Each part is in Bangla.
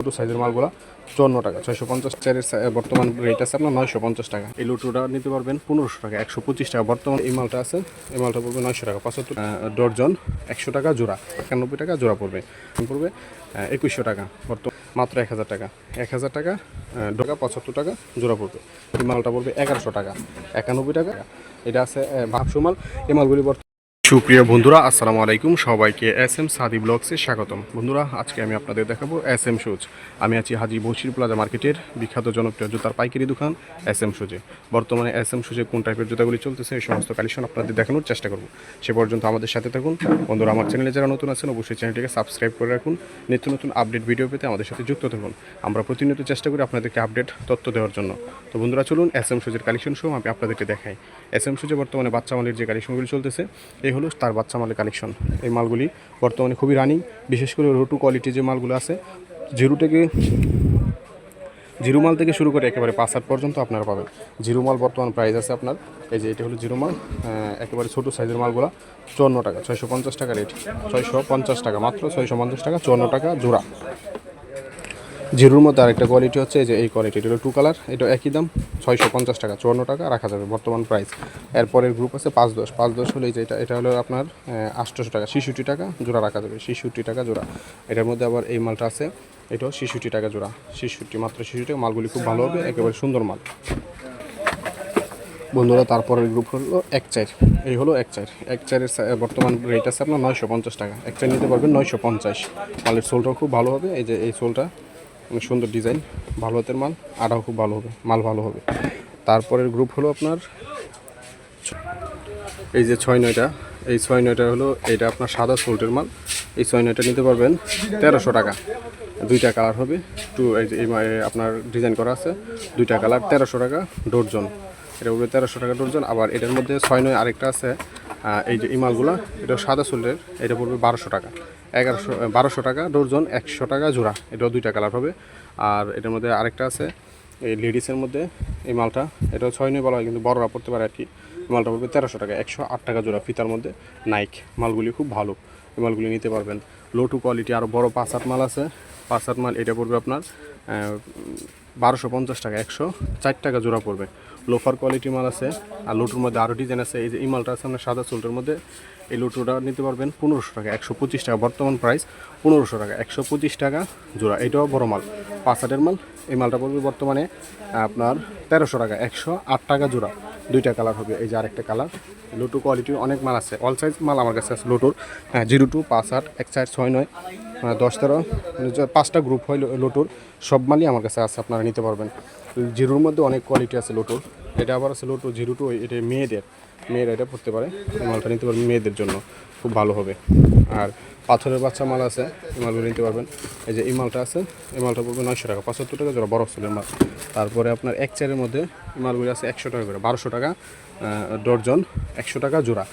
ছোটো সাইজের মালগুলো চুয়ান্ন টাকা ছয়শো পঞ্চাশ চারের বর্তমান রেট আছে আপনার নয়শো পঞ্চাশ টাকা। এই লুটুটা নিতে পারবেন পনেরোশো টাকা একশো পঁচিশ টাকা। বর্তমান এই মালটা আছে এই মালটা পড়বে নয়শো টাকা পঁচাত্তর আহ, ডর্জন একশো টাকা জোড়া একানব্বই টাকা জোড়া পড়বে। পড়বে একুশশো টাকা বর্তমান মাত্র এক হাজার টাকা। এক হাজার টাকা টাকা পঁচাত্তর টাকা জোড়া পড়বে। এই মালটা পড়বে এগারোশো টাকা একানব্বই টাকা। এটা আছে আহ, ভাবসু মাল। এই মালগুলি বর্তমান সুপ্রিয় বন্ধুরা, আসসালামু আলাইকুম। সবাইকে এস এম সাদি ব্লগসে স্বাগতম। বন্ধুরা, আজকে আমি আপনাদের দেখাবো এস এম শুজ। আমি আছি হাজি বসির প্লাজা মার্কেটের বিখ্যাত জনপ্রিয় জুতার পাইকারি দোকান এস এম শুজে। বর্তমানে এস এম শুজে কোন টাইপের জুতাগুলি চলতেছে, এই সমস্ত কালেকশন আপনাদের দেখানোর চেষ্টা করব। সে পর্যন্ত আমাদের সাথে থাকুন। বন্ধুরা, আমার চ্যানেলে যারা নতুন আছেন, অবশ্যই চ্যানেলটিকে সাবস্ক্রাইব করে রাখুন। নিত্য নতুন আপডেট ভিডিও পেতে আমাদের সাথে যুক্ত থাকুন। আমরা প্রতিনিয়ত চেষ্টা করি আপনাদেরকে আপডেট তথ্য দেওয়ার জন্য। তো বন্ধুরা, চলুন এস এম শুজের কালেকশন সহ আমি আপনাদেরকে দেখাই। এস এম শুজে বর্তমানে বাচ্চা মালের যে কালেকশনগুলি চলতেছে, এই হলো তার বাচ্চা মালের কালেকশন এই মালগুলি বর্তমানে খুবই রানিং বিশেষ করে রোটু কোয়ালিটির যে মালগুলো আছে জিরো থেকে জিরো মাল থেকে শুরু করে একেবারে পাঁচ হাত পর্যন্ত আপনারা পাবেন। জিরো মাল বর্তমান প্রাইস আছে আপনার, এই যে এটা হলো জিরো মাল একেবারে ছোটো সাইজের মালগুলো, চুয়ান্ন টাকা, ছয়শো পঞ্চাশ টাকা রেট ছয়শো পঞ্চাশ টাকা, মাত্র ছয়শো পঞ্চাশ টাকা, চুয়ান্ন টাকা জোড়া। জিরোর মধ্যে আরেকটা কোয়ালিটি হচ্ছে যে এই কোয়ালিটি হলো টু কালার এটা একই দাম, ছয়শো পঞ্চাশ টাকা, চুয়ান্ন টাকা রাখা যাবে বর্তমান প্রাইস এরপরের গ্রুপ আছে পাঁচ দশ পাঁচ দশ হলে যে এটা এটা হলো আপনার আটশোশো টাকা, ছিষট্টি টাকা জোড়া রাখা যাবে, ছিষট্টি টাকা জোড়া। এটার মধ্যে আবার এই মালটা আছে, এটাও ছিষট্টি টাকা জোড়া, ছিষট্টি মাত্র ছিষট্টি টাকা, মালগুলি খুব ভালো হবে, একেবারে সুন্দর মাল। বন্ধুরা, তারপরের গ্রুপ হলো এক চার, এই হলো এক চার, এক চারের বর্তমান রেট আছে আপনার নয়শো পঞ্চাশ টাকা, এক চার নিতে পারবেন নয়শো পঞ্চাশ। মালের সোলটাও খুব ভালো হবে, এই যে, এই সোলটা অনেক সুন্দর ডিজাইন, ভালো হাতের মাল, আটাও খুব ভালো হবে, মাল ভালো হবে। তারপরের গ্রুপ হলো আপনার এই যে ছয় নয়টা, এই ছয় নয়টা হলো এটা আপনার সাদা সোল্টের মাল। এই ছয় নয়টা নিতে পারবেন তেরোশো টাকা। দুইটা কালার হবে, টু এই আপনার ডিজাইন করা আছে, দুইটা কালার, তেরোশো টাকা ডর্জন। এটা উপরে তেরোশো টাকা ডর্জন, আবার এটার মধ্যে ছয় নয় আরেকটা আছে এই যে এই মালগুলো, এটা সাদা সোল্টের, এটা পড়বে বারোশো টাকা। এগারোশো বারোশো টাকা, ডর্জন একশো টাকা জোড়া। এটাও দুইটা কালার হবে। আর এটার মধ্যে আরেকটা আছে, এই লেডিসের মধ্যে এই মালটা। এটাও ছয় নয় বলা হয়, কিন্তু বড়রা পড়তে পারে আর কি। মালটা পড়বে তেরোশো টাকা, একশো আট টাকা জোড়া ফিতার মধ্যে নাইক। মালগুলি খুব ভালো, এই মালগুলি নিতে পারবেন। লো টু কোয়ালিটি আরও বড় পাঁচ আট মাল আছে। পাঁচ আট মাল, এটা পড়বে আপনার বারোশো পঞ্চাশ টাকা, একশো চার টাকা জোড়া পড়বে। লোফার কোয়ালিটির মাল আছে, আর লোটুর মধ্যে আরও ডিজাইন আছে। এই যে, এই মালটা আছে আপনার সাদা চুলটার মধ্যে। এই লুটোটা নিতে পারবেন পনেরোশো টাকা, একশো পঁচিশ টাকা বর্তমান প্রাইস পনেরোশো টাকা, একশো পঁচিশ টাকা জোড়া। এটাও বড় মাল, পাঁচ হাটের মাল। এই মালটা পড়বে বর্তমানে আপনার তেরোশো টাকা, একশো আট টাকা জোড়া। দুইটা কালার হবে এই যে আরেকটা কালার লোটু কোয়ালিটির অনেক মাল আছে অল সাইজ মাল আমার কাছে আছে লোটুর হ্যাঁ জিরো টু পাঁচ আট এক চার ছয় নয় আহ, দশ তেরো পাঁচটা গ্রুপ হয় লোটুর সব মালই আমার কাছে আছে আপনারা নিতে পারবেন। জিরোর মধ্যে অনেক কোয়ালিটি আছে লোটুর এটা আবার আছে লোটু জিরো টু এটা মেয়েদের মেয়েরা এটা পড়তে পারে মালটা নিতে পারবে মেয়েদের জন্য। খুব ভালো হবে। আর পাথরের বাচ্চা মাল আছে, এই নিতে পারবেন। এই যে এই মালটা আছে, এই মালটা পড়বে নয়শো টাকা, পঁচাত্তর টাকা জোড়া বরফ সেলের মাল। তারপরে আপনার এক চারের মধ্যে মালগুলি আছে একশো টাকা করে, বারোশো টাকা ডর্জন একশো টাকা জোড়া।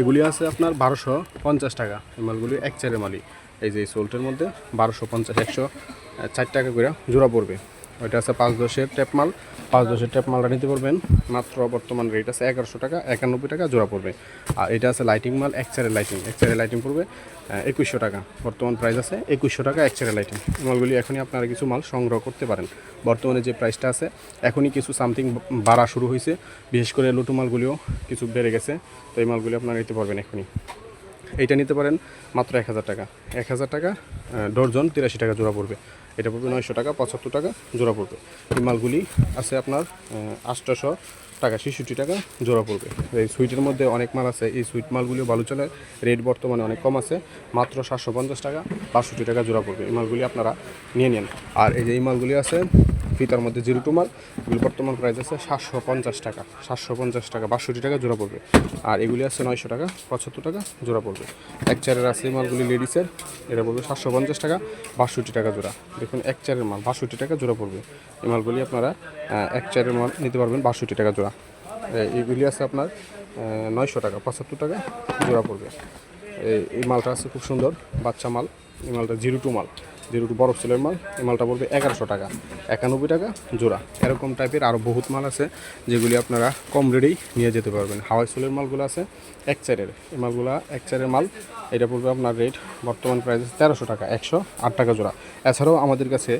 এগুলি আছে আপনার বারোশো পঞ্চাশ টাকা, এই মালগুলি এক চারের মালই। এই যে সোল্টের মধ্যে বারোশো পঞ্চাশ, একশো চার টাকা করে জোড়া পড়বে। ওইটা আছে পাঁচ দশের ট্যাপ মাল। পাঁচ দশের ট্যাপ মালটা নিতে পারবেন। মাত্র বর্তমান রেট আছে এগারোশো টাকা একানব্বই টাকা জোড়া পড়বে। আর এটা আছে লাইটিং মাল এক চারের লাইটিং এক চারের লাইটিং পড়বে একুশশো টাকা। বর্তমান প্রাইস আছে একুশশো টাকা এক চারের লাইটিং মালগুলি এখনই আপনারা কিছু মাল সংগ্রহ করতে পারেন। বর্তমানে যে প্রাইসটা আছে এখনই কিছু সামথিং বাড়া শুরু হয়েছে। বিশেষ করে লুটু মালগুলিও কিছু বেড়ে গেছে। তো এই মালগুলি আপনারা নিতে পারবেন এখনই। এইটা নিতে পারেন মাত্র এক হাজার টাকা। এক হাজার টাকা আহ, ডর্জন তিরাশি টাকা জোড়া পড়বে। এটা পড়বে নয়শো টাকা, পঁচাত্তর টাকা জোড়া পড়বে। এই মালগুলি আছে আপনার আটশোশো টাকা, ছেষট্টি টাকা জোড়া পড়বে। এই সুইটের মধ্যে অনেক মাল আছে। এই সুইট মালগুলিও ভালো চলে রেট বর্তমানে অনেক কম আছে, মাত্র সাতশো পঞ্চাশ টাকা, বাষট্টি টাকা জোড়া পড়বে। এই মালগুলি আপনারা নিয়ে নেন। আর এই যে এই মালগুলি আছে ফিতার মধ্যে জিরো টু মাল। এগুলি বর্তমান প্রাইস আছে সাতশো পঞ্চাশ টাকা। সাতশো পঞ্চাশ টাকা, বাষট্টি টাকা জোড়া পড়বে। আর এগুলি আছে নয়শো টাকা, পঁচাত্তর টাকা জোড়া পড়বে। এক চারের আছে মালগুলি লেডিসের, এটা পড়বে সাতশো পঞ্চাশ টাকা, বাষট্টি টাকা জোড়া। দেখুন, এক চারের মাল, বাষট্টি টাকা জোড়া পড়বে। এই মালগুলি আপনারা এক চারের মাল নিতে পারবেন বাষট্টি টাকা জোড়া। এইগুলি আছে আপনার নয়শো টাকা, পঁচাত্তর টাকা জোড়া পড়বে। এই মালটা আছে খুব সুন্দর, বাচ্চা মাল। এই মালটা জিরো টু মাল, জিরো টু বরফ সেলের মাল। এই মালটা পড়বে এগারোশো টাকা, একানব্বই টাকা জোড়া। এরকম টাইপের আরও বহুত মাল আছে যেগুলি আপনারা কম রেটেই নিয়ে যেতে পারবেন। হাওয়াই সোলের মালগুলো আছে এক চারের। এই মালগুলো এক চারের মাল, এটা পড়বে আপনার রেট বর্তমান প্রাইস আছে তেরোশো টাকা, একশো আট টাকা জোড়া। এছাড়াও আমাদের কাছে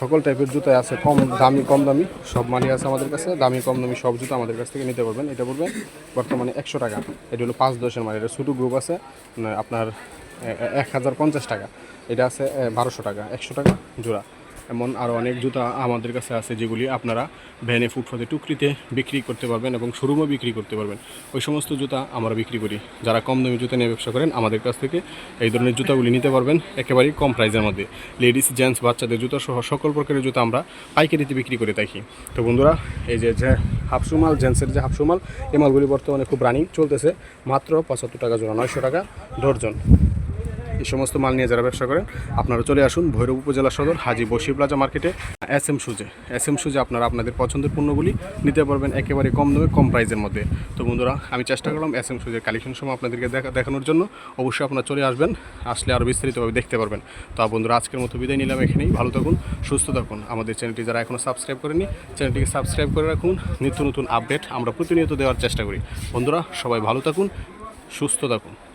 সকল টাইপের জুতো আছে, কম দামি কম দামি, সব মালই আছে আমাদের কাছে। দামি, কম দামি সব জুতো আমাদের কাছ থেকে নিতে পারবেন। এটা পড়বে বর্তমানে একশো টাকা। এটা হলো পাঁচ দশের মাল। এটা ছোটো গ্রুপ আছে আপনার এক হাজার পঞ্চাশ টাকা। এটা আছে বারোশো টাকা, একশো টাকা জোড়া। এমন আরও অনেক জুতা আমাদের কাছে আছে যেগুলি আপনারা ভ্যানে, ফুটপাতে, টুকরিতে বিক্রি করতে পারবেন এবং শোরুমও বিক্রি করতে পারবেন। ওই সমস্ত জুতা আমরা বিক্রি করি। যারা কম দামি জুতা নিয়ে ব্যবসা করেন, আমাদের কাছ থেকে এই ধরনের জুতাগুলি নিতে পারবেন একেবারেই কম প্রাইসের মধ্যে। লেডিস, জেন্টস, বাচ্চাদের জুতা সহ সকল প্রকারের জুতা আমরা পাইকারিতে বিক্রি করে থাকি। তো বন্ধুরা, এই যে যে হাফসুমাল, জেন্টসের যে হাফসুমাল, এই মালগুলি বর্তমানে খুব রানিং চলতেছে। মাত্র পঁচাত্তর টাকা জোড়া, নয়শো টাকা ডর্জন। এই সমস্ত মাল নিয়ে যারা ব্যবসা করেন, আপনারা চলে আসুন ভৈরব উপজেলা সদর, হাজি বসির প্লাজা মার্কেটে S M shoes. S M shoes আপনারা আপনাদের পছন্দের পণ্যগুলি নিতে পারবেন একেবারে কম দামে, কম প্রাইসের মধ্যে। তো বন্ধুরা, আমি চেষ্টা করলাম এস এম সুজের কালেকশন সময় আপনাদেরকে দেখা, দেখানোর জন্য। অবশ্যই আপনারা চলে আসবেন, আসলে আরও বিস্তারিতভাবে দেখতে পারবেন। তো বন্ধুরা, আজকের মতো বিদায় নিলাম এখানেই। ভালো থাকুন, সুস্থ থাকুন। আমাদের চ্যানেলটি যারা এখনও সাবস্ক্রাইব করেনি চ্যানেলটিকে সাবস্ক্রাইব করে রাখুন। নিত্য নতুন আপডেট আমরা প্রতিনিয়ত দেওয়ার চেষ্টা করি। বন্ধুরা, সবাই ভালো থাকুন, সুস্থ থাকুন।